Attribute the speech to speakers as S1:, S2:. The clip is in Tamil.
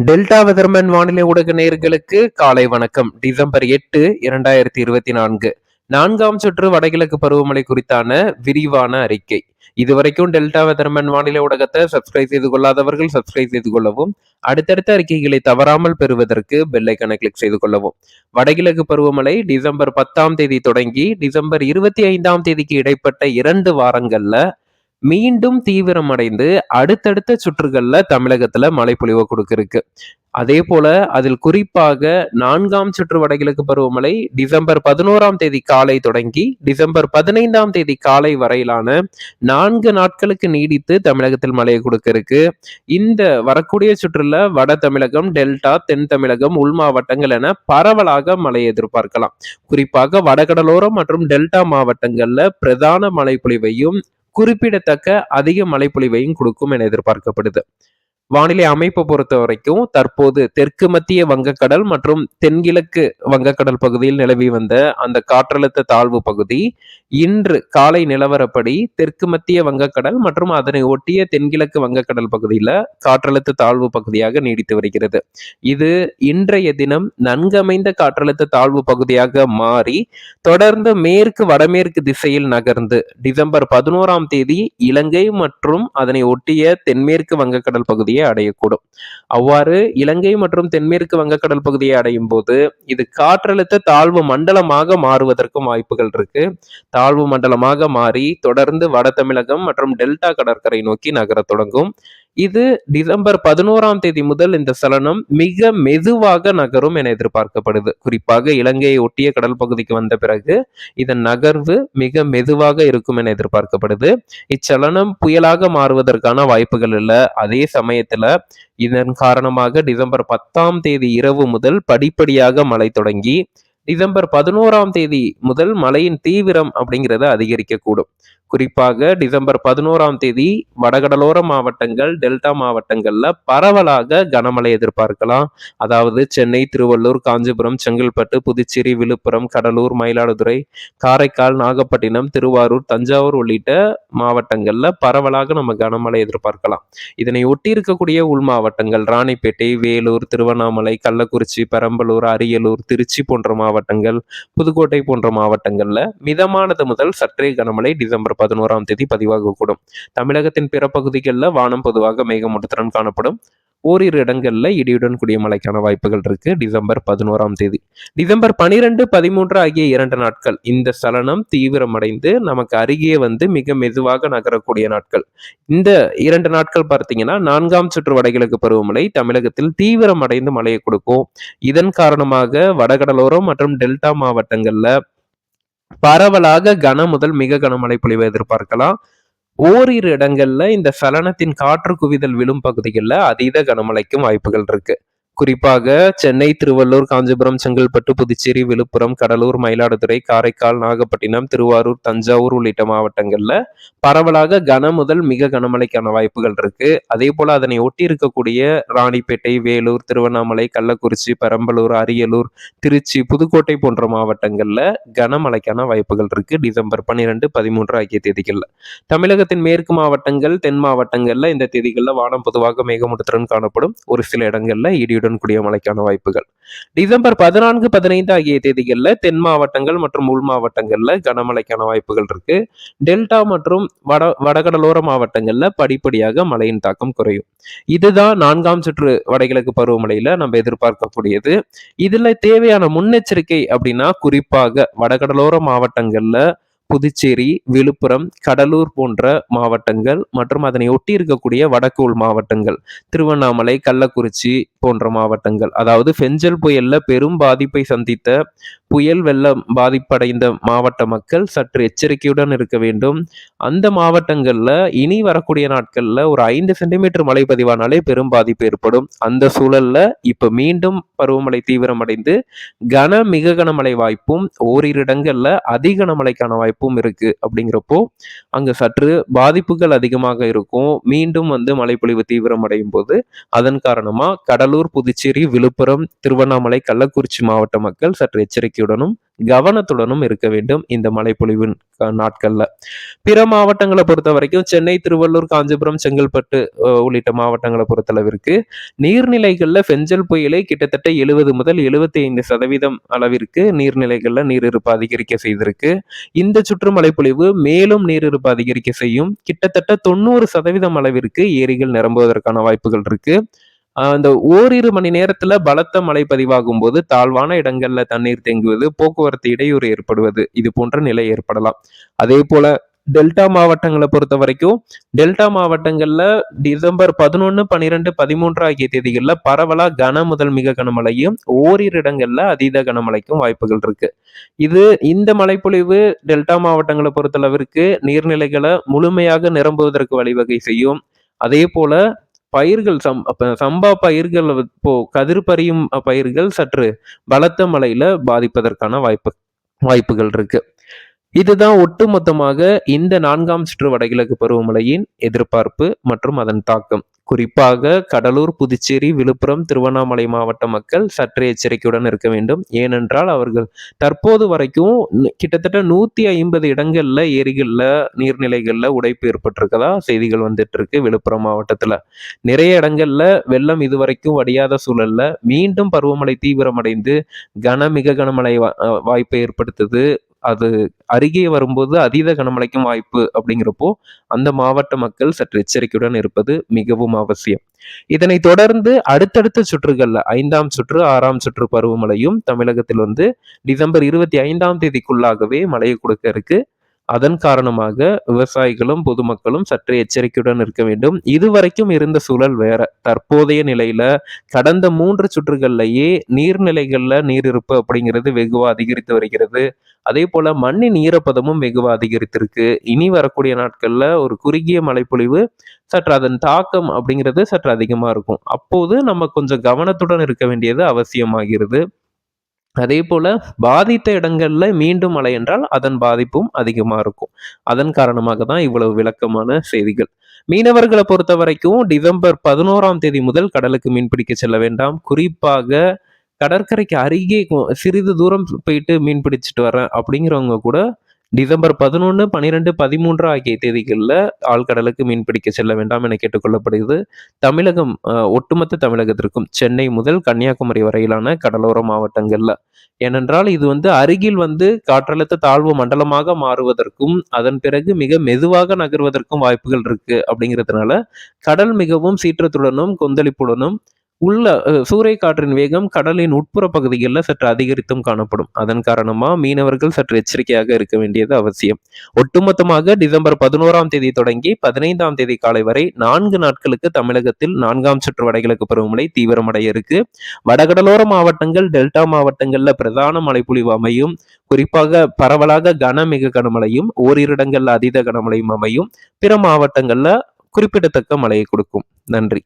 S1: டெல்டா வெதர்மன் வானிலை ஊடக நேர்களுக்கு காலை வணக்கம். டிசம்பர் எட்டு இரண்டாயிரத்தி இருபத்தி நான்கு. நான்காம் சுற்று வடகிழக்கு பருவமழை குறித்தான விரிவான அறிக்கை. இதுவரைக்கும் டெல்டா வெதர்மன் வானிலை ஊடகத்தை சப்ஸ்கிரைப் செய்து கொள்ளாதவர்கள் சப்ஸ்கிரைப் செய்து கொள்ளவும் அடுத்தடுத்த அறிக்கைகளை தவறாமல் பெறுவதற்கு பெல்லைக்கனை கிளிக் செய்து கொள்ளவும். வடகிழக்கு பருவமழை டிசம்பர் பத்தாம் தேதி தொடங்கி டிசம்பர் இருபத்தி ஐந்தாம் தேதிக்கு இடைப்பட்ட இரண்டு வாரங்கள்ல மீண்டும் தீவிரமடைந்து அடுத்தடுத்த சுற்றுகள்ல தமிழகத்துல மழை பொழிவை கொடுக்கிருக்கு அதே போல அதில் குறிப்பாக நான்காம் சுற்று வடகிழக்கு பருவமழை டிசம்பர் பதினோராம் தேதி காலை தொடங்கி டிசம்பர் பதினைந்தாம் தேதி காலை வரையிலான நான்கு நாட்களுக்கு நீடித்து தமிழகத்தில் மழையை கொடுக்க இருக்கு இந்த வரக்கூடிய சுற்றுல வட தமிழகம் டெல்டா தென் தமிழகம் உள் மாவட்டங்கள் என பரவலாக மழையை எதிர்பார்க்கலாம். குறிப்பாக வடகடலோரம் மற்றும் டெல்டா மாவட்டங்கள்ல பிரதான மழை பொழிவையும் குறிப்பிடத்தக்க அதிக மழைப்பொழிவையும் கொடுக்கும் என எதிர்பார்க்கப்படுது. வானிலை அமைப்பை பொறுத்த வரைக்கும் தற்போது தெற்கு மத்திய வங்கக்கடல் மற்றும் தென்கிழக்கு வங்கக்கடல் பகுதியில் நிலவி வந்த அந்த காற்றழுத்த தாழ்வு பகுதி இன்று காலை நிலவரப்படி தெற்கு மத்திய வங்கக்கடல் மற்றும் அதனை ஒட்டிய தென்கிழக்கு வங்கக்கடல் பகுதியில் காற்றழுத்த தாழ்வு பகுதியாக நீடித்து வருகிறது. இது இன்றைய தினம் நன்கமைந்த காற்றழுத்த தாழ்வு பகுதியாக மாறி தொடர்ந்து மேற்கு வடமேற்கு திசையில் நகர்ந்து டிசம்பர் பதினோராம் தேதி இலங்கை மற்றும் அதனை ஒட்டிய தென்மேற்கு வங்கக்கடல் பகுதி பகுதியை அடையக்கூடும். அவ்வாறு இலங்கை மற்றும் தென்மேற்கு வங்கக்கடல் பகுதியை அடையும் போது இது காற்றழுத்த தாழ்வு மண்டலமாக மாறுவதற்கும் வாய்ப்புகள் இருக்கு. தாழ்வு மண்டலமாக மாறி தொடர்ந்து வட தமிழகம் மற்றும் டெல்டா கடற்கரை நோக்கி நகரத் தொடங்கும். இது டிசம்பர் பதினோராம் தேதி முதல் இந்த சலனம் மிக மெதுவாக நகரும் என எதிர்பார்க்கப்படுது. குறிப்பாக இலங்கையை ஒட்டிய கடல் பகுதிக்கு வந்த பிறகு இதன் நகர்வு மிக மெதுவாக இருக்கும் என எதிர்பார்க்கப்படுது. இச்சலனம் புயலாக மாறுவதற்கான வாய்ப்புகள் இல்லை. அதே சமயத்துல இதன் காரணமாக டிசம்பர் பத்தாம் தேதி இரவு முதல் படிப்படியாக மழை தொடங்கி டிசம்பர் பதினோராம் தேதி முதல் மழையின் தீவிரம் அப்படிங்கிறத அதிகரிக்கக்கூடும். குறிப்பாக டிசம்பர் பதினோராம் தேதி வடகடலோர மாவட்டங்கள் டெல்டா மாவட்டங்கள்ல பரவலாக கனமழை எதிர்பார்க்கலாம். அதாவது சென்னை திருவள்ளூர் காஞ்சிபுரம் செங்கல்பட்டு புதுச்சேரி விழுப்புரம் கடலூர் மயிலாடுதுறை காரைக்கால் நாகப்பட்டினம் திருவாரூர் தஞ்சாவூர் உள்ளிட்ட மாவட்டங்கள்ல பரவலாக நம்ம கனமழை எதிர்பார்க்கலாம். இதனை ஒட்டி இருக்கக்கூடிய உள் மாவட்டங்கள் ராணிப்பேட்டை வேலூர் திருவண்ணாமலை கள்ளக்குறிச்சி பெரம்பலூர் அரியலூர் திருச்சி போன்ற மாவட்டங்கள் புதுக்கோட்டை போன்ற மாவட்டங்கள்ல மிதமானது முதல் சற்றே கனமழை டிசம்பர் பதினோராம் தேதி பதிவாகக்கூடும் தமிழகத்தின் பிற பகுதிகளில் வானம் பொதுவாக மேகமூட்டத்துடன் காணப்படும். ஓரிரு இடங்களில் இடியுடன் கூடிய மழைக்கான வாய்ப்புகள் இருக்கு. டிசம்பர் பதினோராம் தேதி. டிசம்பர் பனிரெண்டு பதிமூன்று ஆகிய இரண்டு நாட்கள் இந்த சலனம் தீவிரமடைந்து நமக்கு அருகே வந்து மிக மெதுவாக நகரக்கூடிய நாட்கள். இந்த இரண்டு நாட்கள் பார்த்தீங்கன்னா நான்காம் சுற்று வடகிழக்கு பருவமழை தமிழகத்தில் தீவிரமடைந்து மழையை கொடுக்கும். இதன் காரணமாக வடகடலோரம் மற்றும் டெல்டா மாவட்டங்களில் பரவலாக கன முதல் மிக கனமழை பொழிவை எதிர்பார்க்கலாம். ஓரிரு இடங்கள்ல இந்த சலனத்தின் காற்று குவிதல் விழும் பகுதிகளில் அதீத கனமழைக்கும் வாய்ப்புகள் இருக்கு. குறிப்பாக சென்னை திருவள்ளூர் காஞ்சிபுரம் செங்கல்பட்டு புதுச்சேரி விழுப்புரம் கடலூர் மயிலாடுதுறை காரைக்கால் நாகப்பட்டினம் திருவாரூர் தஞ்சாவூர் உள்ளிட்ட மாவட்டங்கள்ல பரவலாக கன முதல் மிக கனமழைக்கான வாய்ப்புகள் இருக்கு. அதே போல அதனை ஒட்டி இருக்கக்கூடிய ராணிப்பேட்டை வேலூர் திருவண்ணாமலை கள்ளக்குறிச்சி பெரம்பலூர் அரியலூர் திருச்சி புதுக்கோட்டை போன்ற மாவட்டங்கள்ல கனமழைக்கான வாய்ப்புகள் இருக்கு. டிசம்பர் பன்னிரெண்டு பதிமூன்று ஆகிய தேதிகள்ல. தமிழகத்தின் மேற்கு மாவட்டங்கள் தென் மாவட்டங்கள்ல இந்த தேதிகள்ல வானம் பொதுவாக மேகமூட்டத்துடன் காணப்படும். ஒரு சில இடங்கள்ல இடியுடன் இடியுடன் கூடிய மழைக்கான வாய்ப்புகள். டிசம்பர் பதினான்கு பதினைந்து ஆகிய தேதிகளில் தென் மாவட்டங்கள் மற்றும் உள் மாவட்டங்களில் கனமழைக்கான வாய்ப்புகள் இருக்கு. டெல்டா மற்றும் வட வடகடலோர மாவட்டங்களில் படிப்படியாக மழையின் தாக்கம் குறையும். இதுதான் நான்காம் சுற்று வடகிழக்கு பருவமழையில நம்ம எதிர்பார்க்கக்கூடியது. இதுல தேவையான முன்னெச்சரிக்கை அப்படின்னா குறிப்பாக வடகடலோர மாவட்டங்கள்ல புதுச்சேரி விழுப்புரம் கடலூர் போன்ற மாவட்டங்கள் மற்றும் அதனை ஒட்டி இருக்கக்கூடிய வடக்கு உள் மாவட்டங்கள் திருவண்ணாமலை கள்ளக்குறிச்சி போன்ற மாவட்டங்கள். அதாவது பெஞ்சல் புயல்ல பெரும் பாதிப்பை சந்தித்த புயல் வெள்ளம் பாதிப்படைந்த மாவட்ட மக்கள் சற்று எச்சரிக்கையுடன் இருக்க வேண்டும். அந்த மாவட்டங்கள்ல இனி வரக்கூடிய நாட்கள்ல ஒரு ஐந்து சென்டிமீட்டர் மழை பதிவானாலே பெரும் பாதிப்பு ஏற்படும். அந்த சூழல்ல இப்ப மீண்டும் பருவமழை தீவிரமடைந்து கன மிக கனமழை வாய்ப்பும் ஓரிரு இடங்கள்ல அதிக கனமழைக்கான வாய்ப்பும் இருக்கு அப்படிங்கிறப்போ அங்க சற்று பாதிப்புகள் அதிகமாக இருக்கும். மீண்டும் வந்து மழைப்பொழிவு தீவிரமடையும் போது அதன் காரணமா கடலூர் புதுச்சேரி விழுப்புரம் திருவண்ணாமலை கள்ளக்குறிச்சி மாவட்ட மக்கள் சற்று எச்சரிக்கையுடனும் கவனத்துடனும் இருக்க வேண்டும் இந்த மழைப்பொழிவு நாட்கள்ல. பிற மாவட்டங்களை பொறுத்த வரைக்கும் சென்னை திருவள்ளூர் காஞ்சிபுரம் செங்கல்பட்டு உள்ளிட்ட மாவட்டங்களை பொறுத்தளவிற்கு நீர்நிலைகள்ல பெஞ்சல் புயலை கிட்டத்தட்ட எழுபது முதல் எழுபத்தி ஐந்து சதவீதம் அளவிற்கு நீர்நிலைகள்ல நீரிருப்பு அதிகரிக்க செய்திருக்கு. இந்த சுற்று மழைப்பொழிவு மேலும் நீரிருப்பு அதிகரிக்க செய்யும். கிட்டத்தட்ட தொண்ணூறு சதவீதம் அளவிற்கு ஏரிகள் நிரம்புவதற்கான வாய்ப்புகள் இருக்கு. அந்த ஓரிரு மணி நேரத்துல பலத்த மழை பதிவாகும் போது தாழ்வான இடங்கள்ல தண்ணீர் தேங்குவது போக்குவரத்து இடையூறு ஏற்படுவது இது போன்ற நிலை ஏற்படலாம். அதே போல டெல்டா மாவட்டங்களை பொறுத்த வரைக்கும் டெல்டா மாவட்டங்கள்ல டிசம்பர் பதினொன்னு பன்னிரெண்டு பதிமூன்று ஆகிய தேதிகளில் பரவலா கன முதல் மிக கனமழையும் ஓரிரு இடங்கள்ல அதீத கனமழைக்கும் வாய்ப்புகள் இருக்கு. இது இந்த மழைப்பொழிவு டெல்டா மாவட்டங்களை பொறுத்தளவிற்கு நீர்நிலைகளை முழுமையாக நிரம்புவதற்கு வழிவகை செய்யும். அதே போல பயிர்கள் சம் அப்போ சம்பா பயிர்கள் இப்போ கதிர் பறியும் பயிர்கள் சற்று பலத்த மழையில பாதிப்பதற்கான வாய்ப்பு வாய்ப்புகள் இருக்கு. இதுதான் ஒட்டுமொத்தமாக இந்த நான்காம் சுற்று வடகிழக்கு பருவமழையின் எதிர்பார்ப்பு மற்றும் அதன் தாக்கம். குறிப்பாக கடலூர் புதுச்சேரி விழுப்புரம் திருவண்ணாமலை மாவட்ட மக்கள் சற்றே எச்சரிக்கையுடன் இருக்க வேண்டும். ஏனென்றால் அவர்கள் தற்போது வரைக்கும் கிட்டத்தட்ட நூற்றி ஐம்பது இடங்களில் ஏரிகளில் நீர்நிலைகளில் உடைப்பு ஏற்பட்டிருக்கதா செய்திகள் வந்துட்டு இருக்கு விழுப்புரம் மாவட்டத்தில். நிறைய இடங்களில் வெள்ளம் இதுவரைக்கும் வடியாத சூழலில் மீண்டும் பருவமழை தீவிரமடைந்து கன மிக கனமழை வா- வாய்ப்பை ஏற்படுத்துது. அது அருகே வரும்போது அதீத கனமழைக்கும் வாய்ப்பு அப்படிங்கிறப்போ அந்த மாவட்ட மக்கள் சற்று எச்சரிக்கையுடன் இருப்பது மிகவும் அவசியம். இதனைத் தொடர்ந்து அடுத்தடுத்த சுற்றுகள்ல ஐந்தாம் சுற்று ஆறாம் சுற்று பருவமழையும் தமிழகத்தில் வந்து டிசம்பர் இருபத்தி ஐந்தாம் தேதிக்குள்ளாகவே மழையை கொடுக்க இருக்கு. அதன் காரணமாக விவசாயிகளும் பொதுமக்களும் சற்று எச்சரிக்கையுடன் இருக்க வேண்டும். இதுவரைக்கும் இருந்த சூழல் வேற. தற்போதைய நிலையில கடந்த மூன்று சுற்றுகள்லயே நீர்நிலைகள்ல நீரிருப்பு அப்படிங்கிறது வெகுவா அதிகரித்து வருகிறது. அதே போல மண்ணின் ஈரப்பதமும் வெகுவா அதிகரித்திருக்கு. இனி வரக்கூடிய நாட்கள்ல ஒரு குறுகிய மழைப்பொழிவு சற்று அதன் தாக்கம் அப்படிங்கிறது சற்று அதிகமா இருக்கும். அப்போது நம்ம கொஞ்சம் கவனத்துடன் இருக்க வேண்டியது அவசியமாகிறது. அதே போல் பாதித்த இடங்களில் மீண்டும் மழை என்றால் அதன் பாதிப்பும் அதிகமாக இருக்கும். அதன் காரணமாக தான் இவ்வளவு விளக்கமான செய்திகள். மீனவர்களை பொறுத்த வரைக்கும் டிசம்பர் பதினோராம் தேதி முதல் கடலுக்கு மீன்பிடிக்க செல்ல வேண்டாம். குறிப்பாக கடற்கரைக்கு அருகே சிறிது தூரம் போயிட்டு மீன் பிடிச்சிட்டு வரேன் அப்படிங்கிறவங்க கூட டிசம்பர் பதினொன்று பன்னிரெண்டு பதிமூன்று ஆகிய தேதிகளில் ஆழ்கடலுக்கு மீன் பிடிக்க செல்ல வேண்டாம் என கேட்டுக்கொள்ளப்படுகிறது. தமிழகம் ஒட்டுமொத்த தமிழகத்திற்கும் சென்னை முதல் கன்னியாகுமரி வரையிலான கடலோர மாவட்டங்கள்ல. ஏனென்றால் இது வந்து அருகில் வந்து காற்றழுத்த தாழ்வு மண்டலமாக மாறுவதற்கும் அதன் பிறகு மிக மெதுவாக நகர்வதற்கும் வாய்ப்புகள் இருக்கு அப்படிங்கிறதுனால கடல் மிகவும் சீற்றத்துடனும் கொந்தளிப்புடனும் உள்ள சூறை காற்றின் வேகம் கடலின் உட்புற பகுதிகளில் சற்று அதிகரித்தும் காணப்படும். அதன் காரணமாக மீனவர்கள் சற்று எச்சரிக்கையாக இருக்க வேண்டியது அவசியம். ஒட்டுமொத்தமாக டிசம்பர் பதினோராம் தேதி தொடங்கி பதினைந்தாம் தேதி காலை வரை நான்கு நாட்களுக்கு தமிழகத்தில் நான்காம் சுற்று வடகிழக்கு பருவமழை தீவிரமடைய இருக்கு. வடகடலோர மாவட்டங்கள் டெல்டா மாவட்டங்களில் பிரதான மழைப்பொழிவு அமையும். குறிப்பாக பரவலாக கன மிக கனமழையும் ஓரிரு அதீத கனமழையும் அமையும். பிற மாவட்டங்கள்ல குறிப்பிடத்தக்க மழையை கொடுக்கும். நன்றி.